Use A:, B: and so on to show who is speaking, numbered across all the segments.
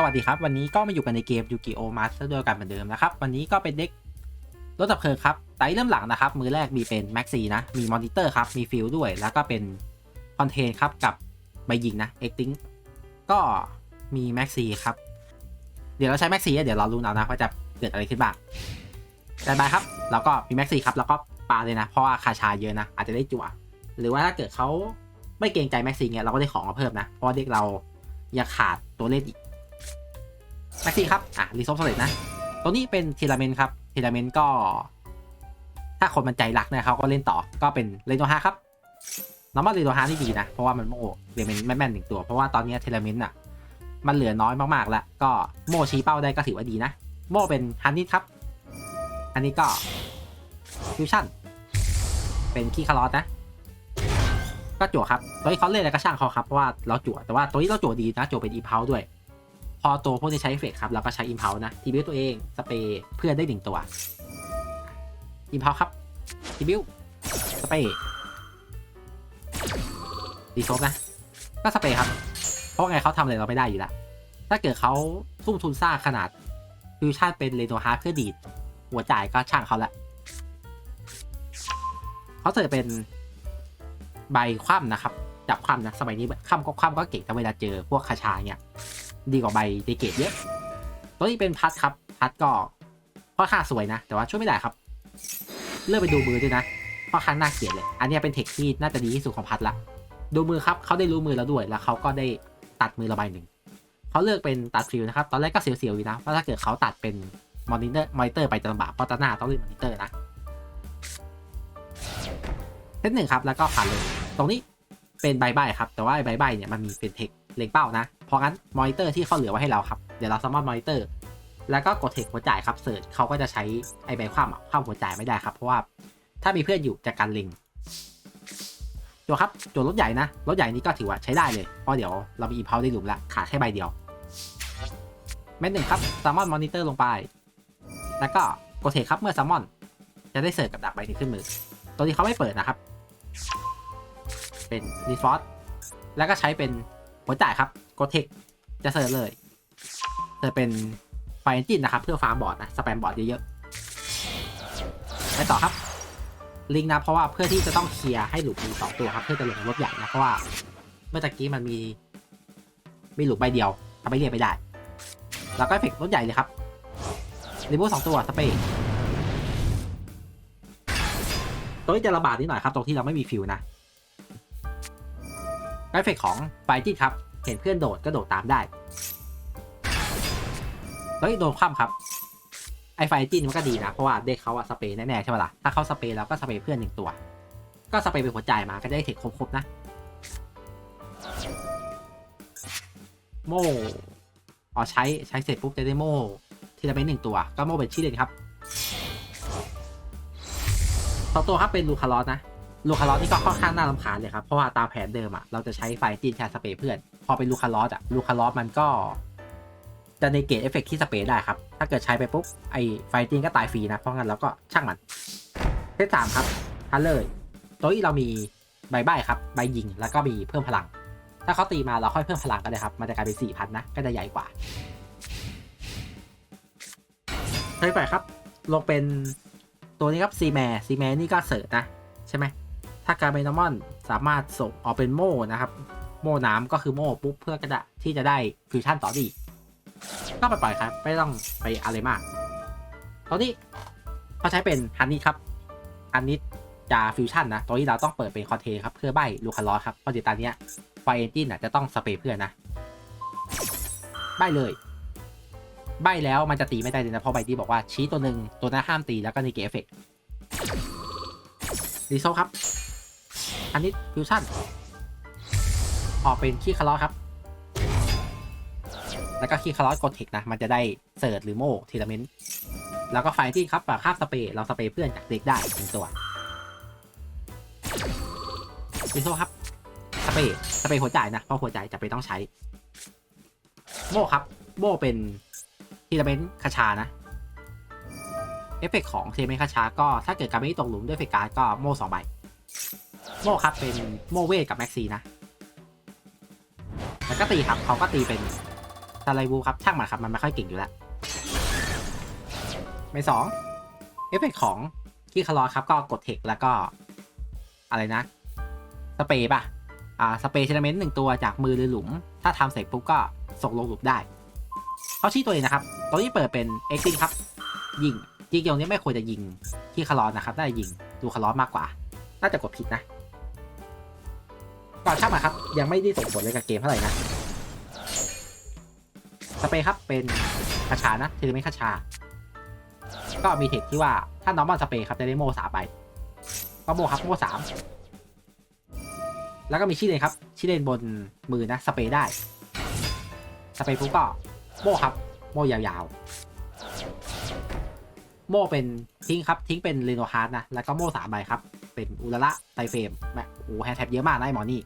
A: สวัสดีครับ วันนี้ก็มาอยู่กันในเกมยูกิโอมาสเตอร์ด้วยกันเหมือนเดิมนะครับ วันนี้ก็เป็นเด็กรถดับเพลิงครับไต่เริ่มหลังนะครับ มือแรกมีเป็นแม็กซีนะ มีมอนิเตอร์ครับ มีฟิลด้วย แล้วก็เป็นคอนเทนครับกับใบยิงนะเอ็กติ้งก็มีแม็กซีครับ เดี๋ยวเราใช้แม็กซีเดี๋ยวเรารู้เอานะว่าจะเกิดอะไรขึ้นบ้างแต่บายครับ แล้วก็มีแม็กซีครับ แล้วก็ปาเลยนะ เพราะว่าคาชาเยอะนะ อาจจะได้จั่ว หรือว่าถ้าเกิดเขาไม่เกรงใจแม็กซีเนี่ยเราก็ได้ของมาเพิ่มนะ เพราะเด็กเรายังขาดตัวเล่นอีก แม็กซี่ครับ อะ รีซอฟสเร็จนะ ตัวนี้เป็นเทีลเมนครับ เทีลเมนก็ ถ้าคนมันใจรักนะเขาก็เล่นต่อ ก็เป็นเรโนฮาครับน้องว่าเรโนฮาที่ดีนะ เพราะว่ามันโม่เรเมนแม่นๆหนึ่งตัว เพราะว่าตอนนี้เทีลเมนอะ มันเหลือน้อยมากๆแล้ว ก็โมชี้เป้าได้ก็ถือว่าดีนะ โมเป็นฮันนี่ครับ อันนี้ก็ฟิวชั่น เป็นคีคาร์ลอสนะ ก็จั่วครับ ตัวที่เขาเล่นอะไรก็ช่างเขาครับ เพราะว่าเราจั่ว แต่ว่าตัวที่เราจั่วดีนะ จั่วเป็นอีเพาด้วย พอตัวพวกนี้ใช้เอฟเฟกครับเราก็ใช้อิมเพลนะทีบิวตัวเองสเปรย์เพื่อนได้หนึ่งตัวอิมเพลครับทีบิวสเปรย์ดีโซฟนะก็สเปรย์ครับ เพราะไงเขาทำอะไรเราไม่ได้อยู่แล้ว ถ้าเกิดเขาทุ่มทุนสร้างขนาดฟิวชั่นเป็นเรโนฮาร์เพื่อดีด หัวจ่ายก็ช่างเขาละเขาเสิร์ฟเป็นใบคว่ำนะครับ จับคว่ำนะ สมัยนี้คว่ำก็คว่ำก็เก่งแต่เวลาเจอพวกคาชาเนี่ย ดีกว่าใบเดเกตเยอะ ตัวนี้เป็นพัดครับ พัดก็ค่อนข้างสวยนะ แต่ว่าช่วยไม่ได้ครับ เลือกไปดูมือด้วยนะเพราะครั้งน่าเกลียดเลย อันนี้เป็นเทคที่น่าจะดีที่สุดของพัดละ ดูมือครับเขาได้รู้มือแล้วด้วย แล้วเขาก็ได้ตัดมือระบายหนึ่ง เขาเลือกเป็นตัดฟิวนะครับ ตอนแรกก็เสียวๆอยู่นะว่าถ้าเกิดเขาตัดเป็นมอนิเตอร์มอนิเตอร์ไปจะลำบากเพราะตาหน้าต้องเล่นมอนิเตอร์นะเซตหนึ่งครับ แล้วก็ผ่านเลย ตรงนี้เป็นใบใบครับ แต่ว่าใบใบเนี่ยมันมีเป็นเทค เล็งเป้านะ เพราะงั้นมอนิเตอร์ที่เขาเหลือไว้ให้เราครับ เดี๋ยวเราสามารถมอนิเตอร์ แล้วก็กดเทคหัวจ่ายครับเสิร์ชเขาก็จะใช้ไอใบความอะความหัวจ่ายไม่ได้ครับ เพราะว่าถ้ามีเพื่อนอยู่จากการเล็งตัวครับตัวรถใหญ่นะ รถใหญ่นี้ก็ถือว่าใช้ได้เลย เพราะเดี๋ยวเรามีอีพาวได้หลุมละขาดแค่ใบเดียวเม็ดหนึ่งครับแซลมอนมอนิเตอร์ลงไป แล้วก็กดเทคครับเมื่อแซลมอน จะได้เสิร์ชกับดักใบนี้ขึ้นมือ ตัวนี้เขาไม่เปิดนะครับ เป็นรีฟอร์แล้วก็ใช้เป็น หัวจ่ายครับกดเทคจะเสิร์ชเลยเสิร์ชเป็นไฟนจินนะครับ เพื่อฟาร์มบอร์ดนะ สแปมบอร์ดเยอะๆ ไปต่อครับ ลิงนะ เพราะว่าเพื่อที่จะต้องเคลียร์ให้หลุมมีสองตัวครับ เพื่อจะลงรถใหญ่นะ เพราะว่า เมื่อตะกี้มันมี มีหลุมใบเดียวทำให้เรียกไม่ได้ แล้วก็เฟกรถใหญ่เลยครับรีโวสองตัวสเปรย์ตัวนี้จะระบาดนิดหน่อยครับ ตรงที่เราไม่มีฟิวนะ เอฟเฟกของไฟจิตครับ เห็นเพื่อนโดดก็โดดตามได้แล้วโดนคว่ำครับ ไอไฟจินมันก็ดีนะ เพราะว่าเด็กเขาอะสเปรย์แน่ๆใช่ไหมล่ะ ถ้าเขาสเปรย์แล้วก็สเปรย์เพื่อนหนึ่งตัว ก็สเปรย์เป็นหัวใจมาก็ได้เทคครบๆนะ โม่อ๋อใช้ใช้เสร็จปุ๊บจะได้โม่ทีละเป็นหนึ่งตัว ก็โม่เป็นชื่อเด่นครับสองตัวครับเป็นลูคาร์ลอสนะ ลูคาร์ลอสนี่ก็ค่อนข้างน่ารำคาญเลยครับ เพราะว่าตามแผนเดิมอะเราจะใช้ไฟจีนแทนสเปรย์เพื่อน พอเป็นลูคาร์ลอสอะลูคาร์ลอสมันก็ จะในเกตเอฟเฟกที่สเปรย์ได้ครับ ถ้าเกิดใช้ไปปุ๊บไอไฟจีนก็ตายฟรีนะ เพราะงั้นเราก็ช่างมันเซตสามครับฮันเลยตัวที่เรามีใบใบครับใบยิงแล้วก็มีเพิ่มพลัง ถ้าเขาตีมาเราค่อยเพิ่มพลังก็ได้ครับมันจะกลายเป็นสี่พันนะก็จะใหญ่กว่าเฮ้ยไปครับ ลงเป็นตัวนี้ครับซีแมร์ซีแมร์นี่ก็เสิร์ชนะ ใช่ไหม ถ้าการเบนามอนสามารถส่งออกเป็นโม่นะครับ โม่น้ำก็คือโม่ปุ๊บเพื่อก็จะที่จะได้ฟิวชั่นต่อดี ก็ไปปล่อยครับ ไม่ต้องไปอะไรมาก ตอนนี้เขาใช้เป็นฮันนี่ครับฮันนี่จะฟิวชั่นนะตัวนี้เราต้องเปิดเป็นคอนเทนครับเพื่อใบลูคาร์ลอสครับเพราะเดี๋ยวตอนนี้ไฟเอนจินอะจะต้องสเปรย์เพื่อนนะใบเลย ใบแล้วมันจะตีไม่ได้เลยนะเพราะใบที่บอกว่าชี้ตัวหนึ่งตัวนั้นห้ามตีแล้วก็ในเกฟเฟกดีโซครับ อันนี้ฟิวชั่น ออกเป็นขี้คาร์ลครับ แล้วก็ขี้คาร์ลอสกดเทคนะ มันจะได้เสิร์ชหรือโม่ทีละเมนต์แล้วก็ไฟที่ครับแบบคาบสเปรย์เราสเปรย์เพื่อนจากเด็กได้หนึ่งตัวดิโซครับ สเปรย์สเปรย์หัวใจนะ เพราะหัวใจจะไปต้องใช้ โม่ครับ โม่เป็นทีละเมนต์คาชานะเอฟเฟกของทีลเมนต์คาชาก็ถ้าเกิดการไม่ตกหลุมด้วยเฟกการ์ดก็โม่สองใบ โม่ครับเป็นโมเวกับแม็กซีนะแล้วก็ตีครับเขาก็ตีเป็นสสไลบูครับช่างมันครับมันไม่ค่อยเก่งอยู่แล้วไม่สองเอฟเฟกของคีคารอครับก็กดเทคแล้วก็ อะไรนะ สเปย์ป่ะ อ่า สเปย์เทเลเมนต์หนึ่งตัวจากมือหรือหลุม ถ้าทำเสร็จปุ๊บก็ส่งลงหลุมได้เขาชี้ตัวเองนะครับ ตัวนี้เปิดเป็นเอ็กซิครับ ยิงยิงตรงนี้ไม่ควรจะยิงที่คารอนนะครับ น่าจะยิงดูคารอนมากกว่า น่าจะกดผิดนะ ก่อนช่างมาครับ ยังไม่ได้ส่งผลเลยกับเกมเท่าไหร่นะ สเปรย์ครับเป็นคาชานะเทเลเมนต์คาชา ก็มีเทคที่ว่าถ้าน้องบอลสเปรย์ครับจะได้โม่สามไปก็โม่ครับโม่สามแล้วก็มีชื่อเลนครับชื่อเลนบนมือนะสเปรย์ได้ สเปรย์ปุ๊บก็โม่ครับ โม่ยาวๆ โม่เป็นทิ้งครับทิ้งเป็นเรโนฮาร์ดนะ แล้วก็โม่สามใบครับ เป็นอุลละไตเฟมแม่โอ้แฮนด์แท็บเยอะมากนะไอ้หมอนี่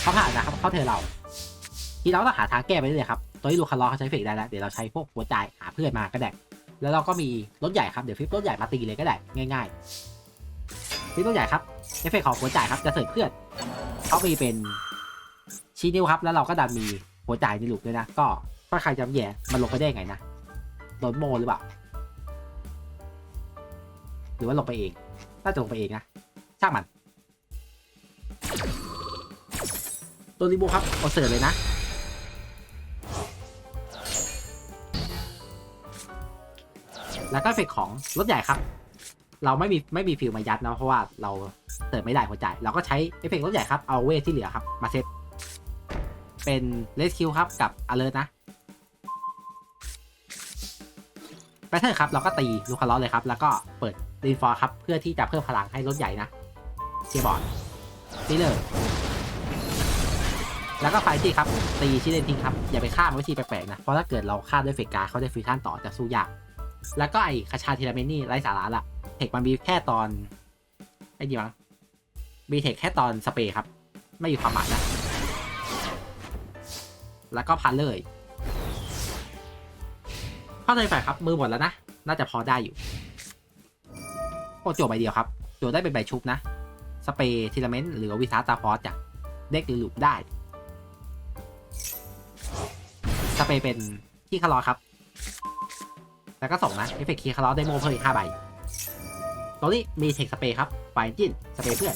A: เขาผ่านนะครับเขาเธอเรา ทีเราต้องหาทางแก้ไปเรื่อยครับตัวที่ลูคาร์ลอเขาใช้เฟกได้แล้วเดี๋ยวเราใช้พวกหัวใจหาเพื่อนมาก็ได้ แล้วเราก็มีรถใหญ่ครับเดี๋ยวฟิปรถใหญ่มาตีเลยก็ได้ง่ายๆฟิปรถใหญ่ครับเอฟเฟกของหัวจ่ายครับจะเสริมเพื่อนเขามีเป็นชี้นิ้วครับแล้วเราก็ดันมีหัวจ่ายในลูกด้วยนะ ก็ถ้าใครจำแย่มันลงไปได้ไงนะโดนโมหรือเปล่า รือว่าลงไปเอง น่าจะลงไปเองนะ ช่างมัน ตัวรีบูครับเอาเสิร์ฟเลยนะแล้วก็เฟกของรถใหญ่ครับ เราไม่มีไม่มีฟิลมายัดนะเพราะว่าเราเติมไม่ได้หัวใจ เราก็ใช้เอฟเฟกรถใหญ่ครับ เอาเวทที่เหลือครับ มาเซตเป็นเลสคิวครับกับอเลอร์นะแพทเทิร์นครับ เราก็ตีลูคาร์ลเลยครับ แล้วก็เปิด รีฟอร์ครับ เพื่อที่จะเพิ่มพลังให้รถใหญ่นะเทียบอร์ดตีเลยแล้วก็ไฟที่ครับ ตีชิเลนทิ้งครับ อย่าไปฆ่ามันวิธีแปลกๆนะ เพราะถ้าเกิดเราฆ่าด้วยเฟกกาเขาได้ฟิวชั่นต่อจะสู้ยาก แล้วก็ไอ้คาชาทีราเมนนี่ไร้สาระละเทคมันมีแค่ตอนไอ้ดีมั้งมีเทคแค่ตอนสเปรย์ครับ ไม่มีความหมายนะ แล้วก็พันเลยเข้าใจฝ่ายครับมือหมดแล้วนะ น่าจะพอได้อยู่ โอ้โจบใบเดียวครับ โจได้เป็นใบชุบนะ สเปรย์ทีลเมนต์หรือวิสาตาฟอสจากเด็กหรือลูปได้ สเปรย์เป็นที่คาร์ลครับ แล้วก็ส่งนะเอฟเฟกต์คียคาร์ลได้โมเพิ่มอีกห้าใบตัวนี้มีเทคสเปรย์ครับไฟจินสเปรย์เพื่อน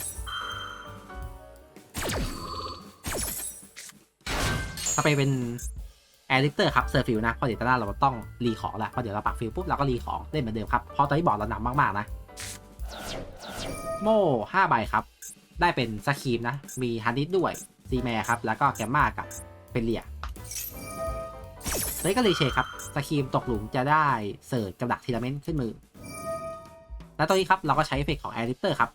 A: สเปรย์เป็นแอร์ลิเตอร์ครับเซอร์ฟิลนะเพราะเดี๋ยวตอนหน้าเราต้องรีของแหละเพราะเดี๋ยวเราปักฟิลปุ๊บเราก็รีของเล่นเหมือนเดิมครับเพราะตอนนี้บอร์ดเราหนักมากๆนะ โม่ห้าใบครับ ได้เป็นสคีมนะ มีฮันดิสด้วย ซีแมร์ครับ แล้วก็แกมมากับเป็นเลียเลยก็รีเชคครับสคีมตกหลุมจะได้เสิร์ชกับดักทีละเมนต์ขึ้นมือ แล้วตอนนี้ครับ เราก็ใช้เฟกของแอร์ลิเตอร์ครับ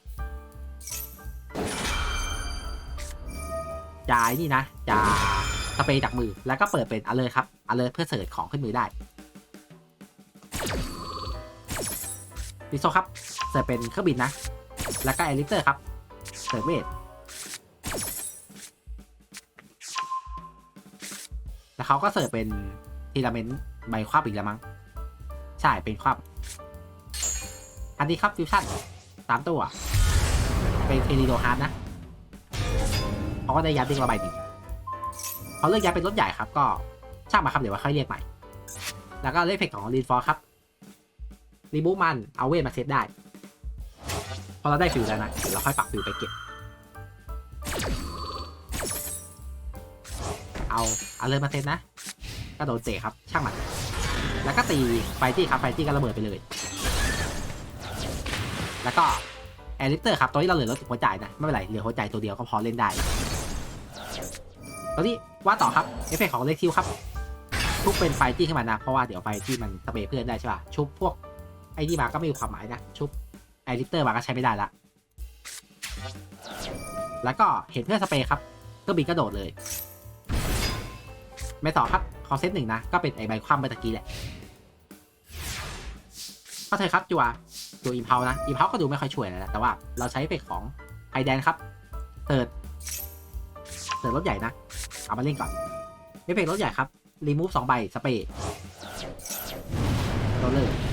A: จ่ายนี่นะจะสเปรย์จากมือ แล้วก็เปิดเป็นอเลอร์ครับอเลอร์เพื่อเสิร์ชของขึ้นมือได้ดิโซครับเสิร์ชเป็นเครื่องบินนะ แล้วก็แอลิเตอร์ครับเสิร์เวทแล้วเขาก็เสิร์ฟเป็นทีละเมนต์ใบครอบอีกแล้วมั้ง ใช่เป็นครอบอันนี้ครับฟิวชั่นสามตัว เป็นเทนิโดฮาร์ดนะเขาก็ได้ยัดดิ้งระบายหนึ่งเขาเลือกยัดเป็นรถใหญ่ครับ ก็ช่างมาครับเดี๋ยวว่าค่อยเรียกใหม่ แล้วก็เลขเฟกของรีนฟอร์ครับรีบูมันเอาเวทมาเซตได้ พอเราได้ฟิวแล้วนะเดี๋ยวเราค่อยปักฟิวไปเก็บ เอาเอาเลยมาเซตนะก็โดนเตะครับช่างมัน แล้วก็ตีไฟตี้ครับไฟตี้ก็ระเบิดไปเลย แล้วก็แอริเตอร์ครับตัวนี้เราเหลือรถหัวจ่ายนะไม่เป็นไรเหลือหัวจ่ายตัวเดียวก็พอเล่นได้ตัวนี้ว่าต่อครับเอฟเฟกของเลคิวครับทุกเป็นไฟตี้ขึ้นมานะเพราะว่าเดี๋ยวไฟที่มันสเปรย์เพื่อนได้ใช่ป่ะชุบพวกไอ้นี่มาก็ไม่มีความหมายนะชุบ แอริเตอร์มาก็ใช้ไม่ได้ละ แล้วก็เห็นเพื่อนสเปรย์ครับเครื่องบินกระโดดเลยไม่ต่อครับขอเซตหนึ่งนะ ก็เป็นไอใบความเมื่อตะกี้แหละก็เธอครับจัวจัวอิมเพานะอิมเพาก็ดูไม่ค่อยช่วยนะ แต่ว่าเราใช้เฟกของไอแดนครับเติร์ดเติร์ดรถใหญ่นะ เอามาเล่นก่อนเอฟเฟกรถใหญ่ครับ รีมูฟสองใบ สเปรย์โรลเลอร์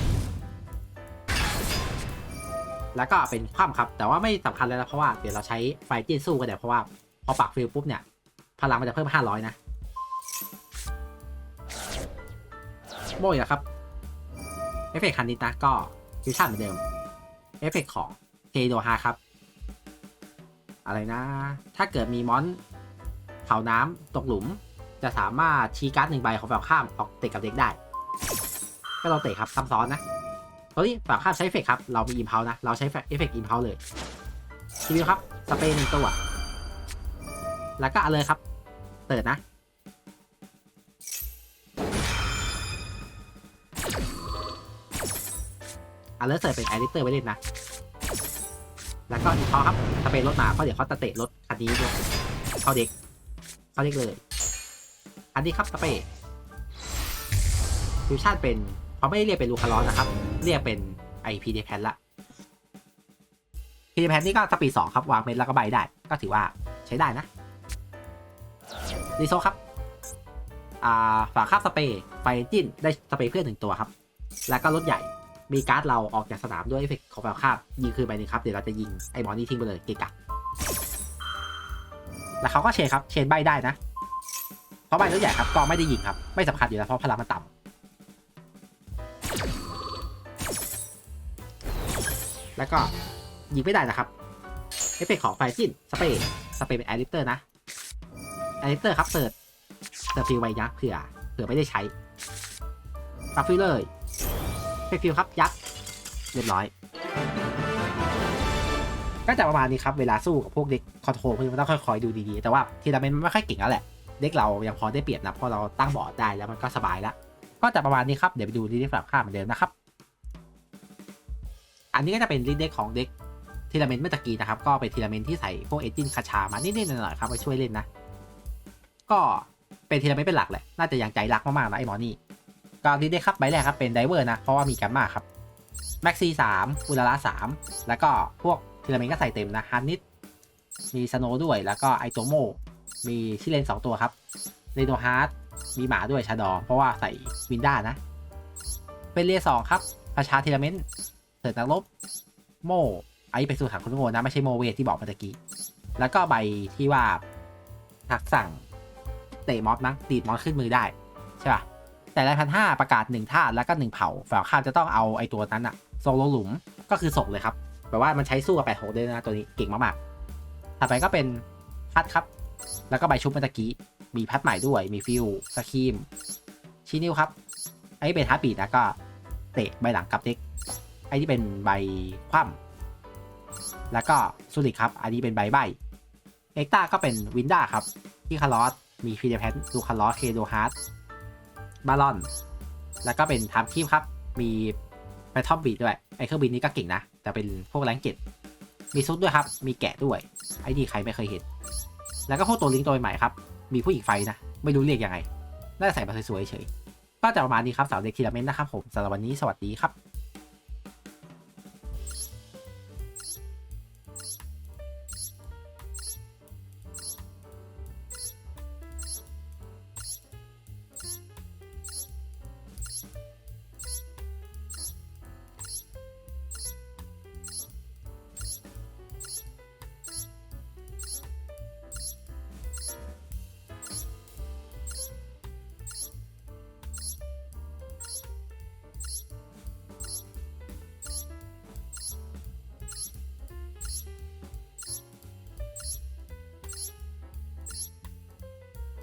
A: แล้วก็เป็นคว่ำครับ แต่ว่าไม่สำคัญเลยนะเพราะว่าเดี๋ยวเราใช้ไฟจีนสู้กันเดี๋ยวเพราะว่าพอปักฟิลปุ๊บเนี่ย พลังมันจะเพิ่ม 500 นะโบยนะครับ เอฟเฟกต์คันนิดนะก็ฟิวชั่นเหมือนเดิม เอฟเฟกต์ของเทโดฮาครับ อะไรนะ ถ้าเกิดมีมอนเผาน้ำตกหลุม จะสามารถชี้การ์ดหนึ่งใบของฝั่งข้ามออกเตะกับเด็กได้ ก็เราเตะครับซ้ำซ้อนนะ ตอนนี้ฝั่งข้ามใช้เอฟเฟกครับ เรามีอิมเพลนะ เราใช้เอฟเฟกต์อิมเพลเลยทีวิวครับสเปรย์หนึ่งตัว แล้วก็เอาเลยครับเติดนะ เอันเลอร์เสิร์ฟเป็นไอริเตอร์ไปเล่นนะ แล้วก็อีกพอครับสเปรย์รถมาเพราะเดี๋ยวเขาจะเตะรถคันนี้ด้วยเข้าเด็กเข้าเด็กเลย อันนี้ครับสเปรย์ฟิวชั่นเป็นเขาไม่ได้เรียกเป็นลูคาร์ลอนนะครับ เรียกเป็นไอพีเดแพนละพีเดแพนนี่ก็สปีดสองครับ วางเม็ดแล้วก็ใบได้ ก็ถือว่าใช้ได้นะดีโซครับอ่าฝาคาบสเปรย์ไฟจิ้นได้สเปรย์เพื่อนหนึ่งตัวครับ แล้วก็รถใหญ่มีการ์ดเราออกจากสนามด้วยเอฟเฟกของแฟลคาบยิงคืนไปหนึ่งครับ เดี๋ยวเราจะยิงไอ้หมอนี่ทิ้งไปเลยเกะกะแล้วเขาก็เชนครับ เชนใบได้นะ เพราะใบรถใหญ่ครับก็ไม่ได้ยิงครับ ไม่สำคัญอยู่แล้วเพราะพลังมันต่ำ แล้วก็ยิงไม่ได้นะครับเอฟเฟกของไฟจินสเปรย์สเปรย์เป็นแอริเตอร์นะแอริเตอร์ครับเสิร์ชเสิร์ฟฟิลไว้นะเผื่อเผื่อไม่ได้ใช้ปักฟิลเลยเฟกฟิลครับยัดเรียบร้อย ก็จะประมาณนี้ครับเวลาสู้กับพวกเด็กคอนโทรลพวกนี้มันต้องค่อยๆดูดีๆ แต่ว่าทีละเมนมันไม่ค่อยเก่งแล้วแหละ เด็กเรายังพอได้เปรียบนะเพราะเราตั้งบอร์ดได้แล้วมันก็สบายแล้ว ก็จะประมาณนี้ครับเดี๋ยวไปดูรีเด็กฝั่งข้ามเหมือนเดิมนะครับ อันนี้ก็จะเป็นรีเด็กของเด็กทีละเมนเมื่อตะกี้นะครับ ก็เป็นทีละเมนที่ใส่พวกเอจินคาชามานิดๆหน่อยๆครับมาช่วยเล่นนะ ก็เป็นทีละเมนเป็นหลักแหละ น่าจะยังใจรักมากๆนะไอ้หมอนี่ก็ดีได้ครับใบแรกครับเป็นไดเวอร์นะ เพราะว่ามีแกมมาครับแม็กซี่สามอุลาระสามแล้วก็พวกทีละเมนก็ใส่เต็มนะฮันนิดมีสโนด้วย แล้วก็ไอโตโมมีชิเลนสองตัวครับเรโนฮาร์ดมีหมาด้วยชาดอ เพราะว่าใส่วินด้านะ เป็นเรียสองครับประชาทีละเมน ดนักลบโมไอเป็นสูตรถังคุณโง่นะไม่ใช่โมเวทที่บอกเมื่อกี้ แล้วก็ใบที่ว่าทักสั่งเตะมอสนะดีดมอสขึ้นมือได้ ใช่ป่ะ แต่รายพันห้าประกาศหนึ่งท่าแล้วก็หนึ่งเผาฝ่ายข้าจะต้องเอาไอ้ตัวนั้นอะส่งลหลุมก็คือส่งเลยครับแปลว่ามันใช้สู้กับแปดหกได้นะตัวนี้เก่งมากๆ ถัดไปก็เป็นพัดครับ แล้วก็ใบชุบเมื่อกี้ มีพัดใหม่ด้วย มีฟิวสกีมชีนิวครับ ไอ้เป็นฮาร์ดบีดนะก็เตะใบหลังกับเด็ก ไอ้ที่เป็นใบคว่ำแล้วก็ซูริครับ อันนี้เป็นใบใบเอ็กต้าก็เป็นวินด้าครับ ที่คาร์ลอสมีฟีเดแพนดูคาร์ลอสเคโดฮาร์ดบาลอน แล้วก็เป็นไทม์คีปครับ มีไปท็อปบีดด้วย ไอเครื่องบินนี้ก็เก่งนะ แต่เป็นพวกแรงเจ็ดมีซุดด้วยครับ มีแกะด้วย ไอ้นี่ใครไม่เคยเห็น แล้วก็พวกตัวลิงตัวใหม่ครับ มีผู้หญิงไฟนะ ไม่รู้เรียกยังไง น่าจะใส่มาสวยๆเฉย ก็จะประมาณนี้ครับสาวเด็กทีละเมนต์นะครับผมสำหรับวันนี้สวัสดีครับ